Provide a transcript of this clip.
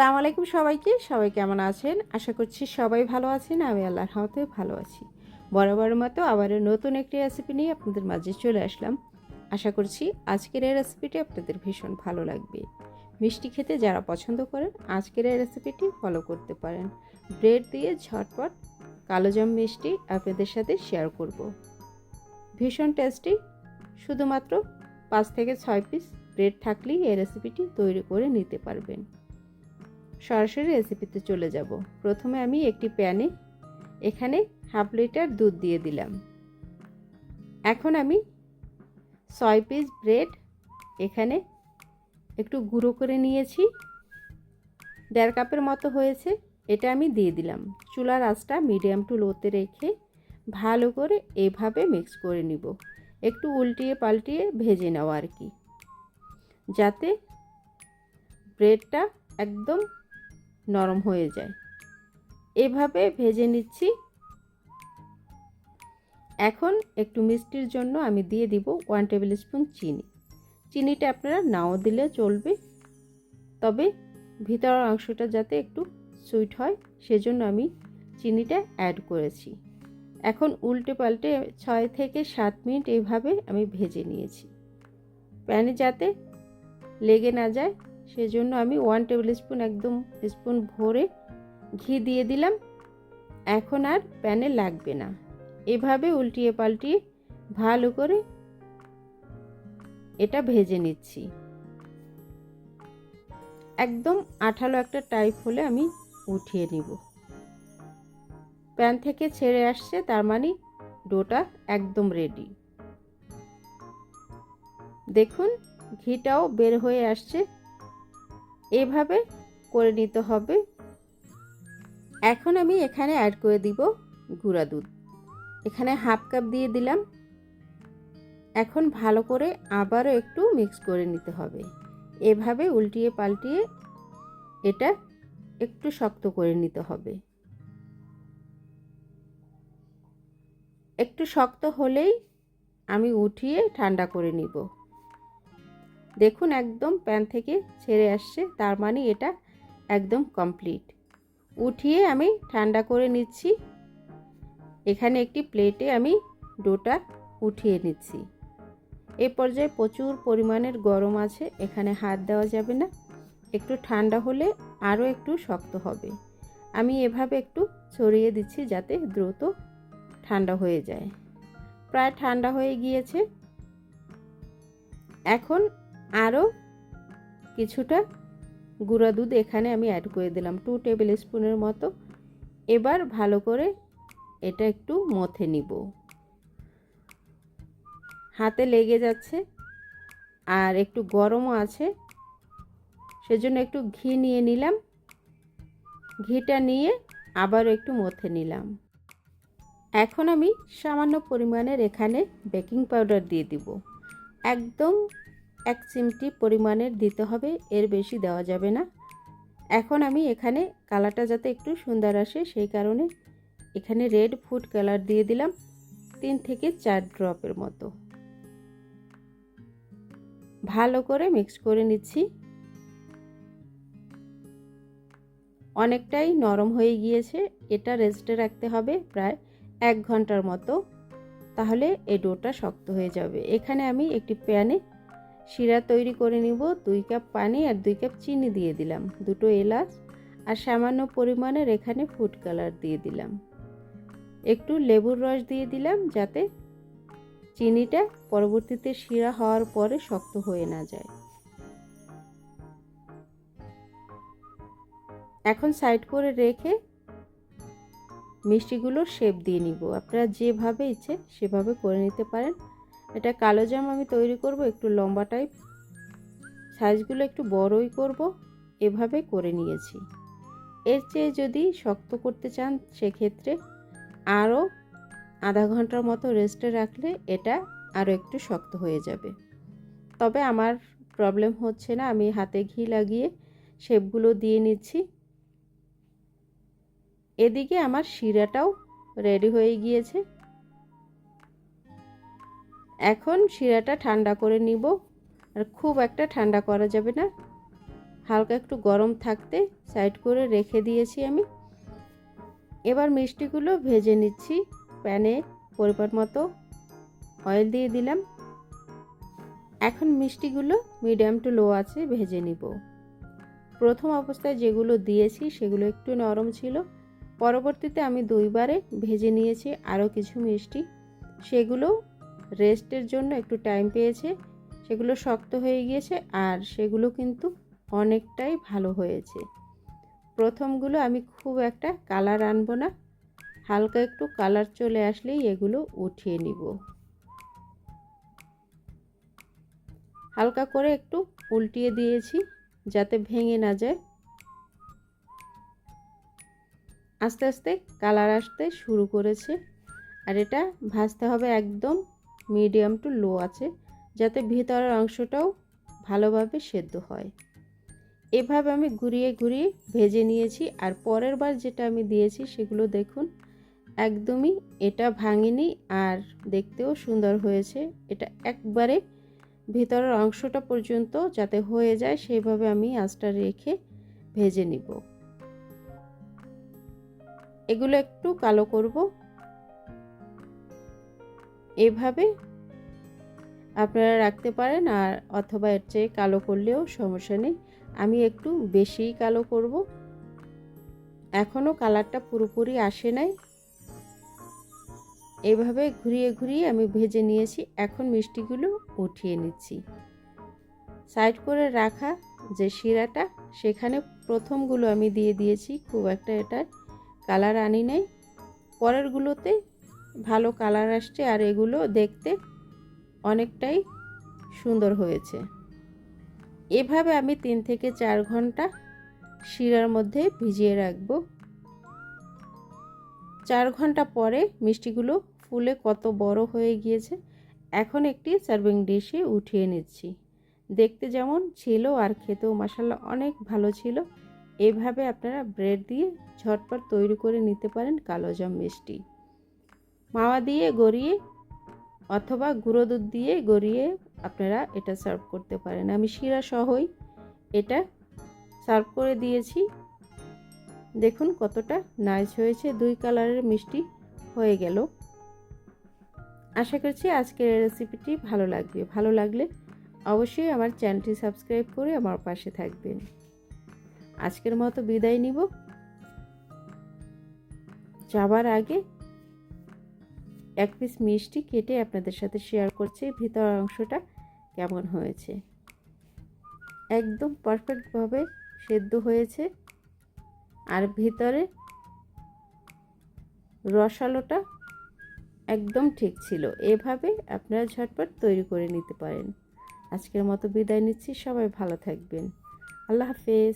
আসসালামু আলাইকুম সবাইকে। সবাই কেমন আছেন? আশা করছি সবাই ভালো আছেন। আমি আল্লাহর হাতে ভালো আছি। বরাবরের মতো আবারও নতুন একটি রেসিপি নিয়ে আপনাদের মাঝে চলে আসলাম। আশা করছি আজকের এই রেসিপিটি আপনাদের ভীষণ ভালো লাগবে। মিষ্টি খেতে যারা পছন্দ করেন, আজকের এই রেসিপিটি ফলো করতে পারেন। ব্রেড দিয়ে ঝটপট কালোজাম মিষ্টি আপনাদের সাথে শেয়ার করব। ভীষণ টেস্টি শুধুমাত্র পাঁচ থেকে ছয় পিস ব্রেড থাকলেই এই রেসিপিটি তৈরি করে নিতে পারবেন। সরাসরি রেসিপিতে চলে যাব। প্রথমে আমি একটি প্যানে এখানে হাফ লিটার দুধ দিয়ে দিলাম। এখন আমি ছয় পিস ব্রেড এখানে একটু গুঁড়ো করে নিয়েছি। দেড় কাপের মতো হয়েছে, এটা আমি দিয়ে দিলাম। চুলার আঁচটা মিডিয়াম টু লোতে রেখে ভালো করে এভাবে মিক্স করে নিব। একটু উল্টিয়ে পাল্টিয়ে ভেজে নেওয়া আর কি। যাতে ব্রেডটা একদম নরম হয়ে যায়। এভাবে ভেজে নিচ্ছি। এখন একটু মিষ্টির জন্য আমি দিয়ে দিব ওয়ান টেবিল স্পুন চিনি। চিনিটা আপনারা নাও দিলে চলবে। তবে ভিতরের অংশটা যাতে একটু সুইট হয়, সেজন্য আমি চিনিটা অ্যাড করেছি। এখন উল্টে পাল্টে ছয় থেকে সাত মিনিট এভাবে আমি ভেজে নিয়েছি। প্যানে যাতে লেগে না যায় সেজন্য আমি ওয়ান টেবিল স্পুন একদম স্পুন ভরে ঘি দিয়ে দিলাম। এখন আর প্যানে লাগবে না। এভাবে উল্টিয়ে পাল্টিয়ে ভালো করে এটা ভেজে নিচ্ছি। একদম আঠালো একটা টাইপ হলে আমি উঠিয়ে নিব। প্যান থেকে ছেড়ে আসছে, তার মানে ডোটা একদম রেডি দেখুন, ঘিটাও বের হয়ে আসছে। এভাবে করে নিতে হবে। এখন আমি এখানে অ্যাড করে দিব গুঁড়া দুধ। এখানে হাফ কাপ দিয়ে দিলাম। এখন ভালো করে আবারও একটু মিক্স করে নিতে হবে। এভাবে উল্টিয়ে পাল্টিয়ে এটা একটু শক্ত করে নিতে হবে। একটু শক্ত হলেই আমি উঠিয়ে ঠান্ডা করে নিব। দেখুন একদম প্যান থেকে ছেড়ে আসছে, তার মানে এটা একদম কমপ্লিট উঠিয়ে আমি ঠান্ডা করে নিচ্ছি। এখানে একটি প্লেটে আমি ডোটা উঠিয়ে নিচ্ছি। এ পর্যায়ে প্রচুর পরিমাণের গরম আছে, এখানে হাত দেওয়া যাবে না। একটু ঠান্ডা হলে আরও একটু শক্ত হবে। আমি এভাবে একটু ছড়িয়ে দিচ্ছি যাতে দ্রুত ঠান্ডা হয়ে যায়। প্রায় ঠান্ডা হয়ে গিয়েছে। এখন আরও কিছুটা গুঁড়া দুধ এখানে আমি অ্যাড করে দিলাম টু টেবিল স্পুনের মতো। এবার ভালো করে এটা একটু মথে নিব। হাতে লেগে যাচ্ছে আর একটু গরমও আছে, সেজন্য একটু ঘি নিয়ে নিলাম। ঘিটা নিয়ে আবার একটু মথে নিলাম। এখন আমি সামান্য পরিমাণের এখানে বেকিং পাউডার দিয়ে দিব। একদম এক চিমটি পরিমাণের দিতে হবে, এর বেশি দেওয়া যাবে না। এখন আমি এখানে কালারটা যাতে একটু সুন্দর আসে, সেই কারণে এখানে রেড ফুড কালার দিয়ে দিলাম, তিন থেকে চার ড্রপের মতো। ভালো করে মিক্স করে নিচ্ছি। অনেকটাই নরম হয়ে গিয়েছে, এটা রেস্টে রাখতে হবে প্রায় এক ঘণ্টার মতো, তাহলে এই ডোটা শক্ত হয়ে যাবে। এখানে আমি একটি প্যানে শিরা তৈরি করে নিব দুই কাপ পানি আর দুই কাপ চিনি দিয়ে দিলাম, দুটো এলাচ আর সামান্য পরিমাণের এখানে ফুড কালার দিয়ে দিলাম। একটু লেবুর রস দিয়ে দিলাম যাতে চিনিটা পরবর্তীতে শিরা হওয়ার পরে শক্ত হয়ে না যায়। এখন সাইড করে রেখে মিষ্টিগুলোর শেপ দিয়ে নিব। আপনারা যেভাবে ইচ্ছে সেভাবে করে নিতে পারেন। এটা কালো জাম আমি তৈরি করব, একটু লম্বা টাইপ সাইজগুলো একটু বড়ই করব, এভাবে করে নিয়েছি। এর চেয়ে যদি শক্ত করতে চান, সেক্ষেত্রে আরও আধা ঘণ্টার মতো রেস্টে রাখলে এটা আরও একটু শক্ত হয়ে যাবে। তবে আমার প্রবলেম হচ্ছে না, আমি হাতে ঘি লাগিয়ে শেপগুলো দিয়ে নিচ্ছি। এদিকে আমার শিরাটাও রেডি হয়ে গিয়েছে। এখন শিরাটা ঠান্ডা করে নিব। আর খুব একটা ঠান্ডা করা যাবে না। হালকা একটু গরম থাকতে সাইড করে রেখে দিয়েছি আমি। এবার মিষ্টিগুলো ভেজে নিচ্ছি। প্যানে পরিমাণ মতো অয়েল দিয়ে দিলাম। এখন মিষ্টিগুলো মিডিয়াম টু লো আছে ভেজে নিব। প্রথম অবস্থায় যেগুলো দিয়েছি সেগুলো একটু নরম ছিল। পরবর্তীতে আমি দুইবারে ভেজে নিয়েছি আরও কিছু মিষ্টি। সেগুলো রেস্টের জন্য একটু টাইম পেয়েছে, সেগুলো শক্ত হয়ে গিয়েছে আর সেগুলো কিন্তু অনেকটাই ভালো হয়েছে। প্রথমগুলো আমি খুব একটা কালার আনব না, হালকা একটু কালার চলে আসলেই এগুলো উঠিয়ে নিব। হালকা করে একটু উল্টিয়ে দিয়েছি যাতে ভেঙে না যায়। আস্তে আস্তে কালার আসতে শুরু করেছে আর এটা ভাজতে হবে একদম মিডিয়াম টু লো আছে, যাতে ভিতরের অংশটাও ভালোভাবে সেদ্ধ হয়। এভাবে আমি ঘুরিয়ে ঘুরিয়ে ভেজে নিয়েছি আর পরের বার যেটা আমি দিয়েছি সেগুলো দেখুন, একদমই এটা ভাঙেনি আর দেখতেও সুন্দর হয়েছে। এটা একবারে ভেতরের অংশটা পর্যন্ত যাতে হয়ে যায় সেইভাবে আমি আঁচটা রেখে ভেজে নিব। এগুলো একটু কালো করব এভাবে আপনারা রাখতে পারেন আর অথবা এর চেয়ে কালো করলেও সমস্যা নেই। আমি একটু বেশিই কালো করব। এখনও কালারটা পুরোপুরি আসে নাই। এভাবে ঘুরিয়ে ঘুরিয়ে আমি ভেজে নিয়েছি। এখন মিষ্টিগুলো উঠিয়ে নিচ্ছি। সাইড করে রাখা যে শিরাটা, সেখানে প্রথমগুলো আমি দিয়ে দিয়েছি। খুব একটা এটার কালার আনি নাই। পরেরগুলোতে ভালো কালার আসছে আর এগুলো দেখতে অনেকটাই সুন্দর হয়েছে। এভাবে আমি তিন থেকে চার ঘণ্টা শিরার মধ্যে ভিজিয়ে রাখব। চার ঘণ্টা পরে মিষ্টিগুলো ফুলে কত বড় হয়ে গিয়েছে, এখন একটি সার্ভিং ডিশে উঠিয়ে নিচ্ছি। দেখতে যেমন ছিল আর খেতেও মশালা অনেক ভালো ছিল। এভাবে আপনারা ব্রেড দিয়ে ঝটপট তৈরি করে নিতে পারেন কালোজাম মিষ্টি। মাওয়া দিয়ে গড়িয়ে অথবা গুঁড়ো দুধ দিয়ে গড়িয়ে আপনারা এটা সার্ভ করতে পারেন। আমি শিরা সহই এটা সার্ভ করে দিয়েছি। দেখুন কতটা নাইস হয়েছে, দুই কালারের মিষ্টি হয়ে গেল। আশা করছি আজকের রেসিপিটি ভালো লাগবে। ভালো লাগলে অবশ্যই আমার চ্যানেলটি সাবস্ক্রাইব করে আমার পাশে থাকবেন। আজকের মতো বিদায় নিব। যাবার আগে এক পিস মিষ্টি কেটে আপনাদের সাথে শেয়ার করছি, ভিতর অংশটা কেমন হয়েছে। একদম পারফেক্টভাবে সেদ্ধ হয়েছে। আর ভিতরে রসালোটা একদম ঠিক ছিল। এভাবে আপনারা ঝটপট তৈরি করে নিতে পারেন। আজকের মতো বিদায় নিচ্ছি। সবাই ভালো থাকবেন। আল্লাহ হাফেজ।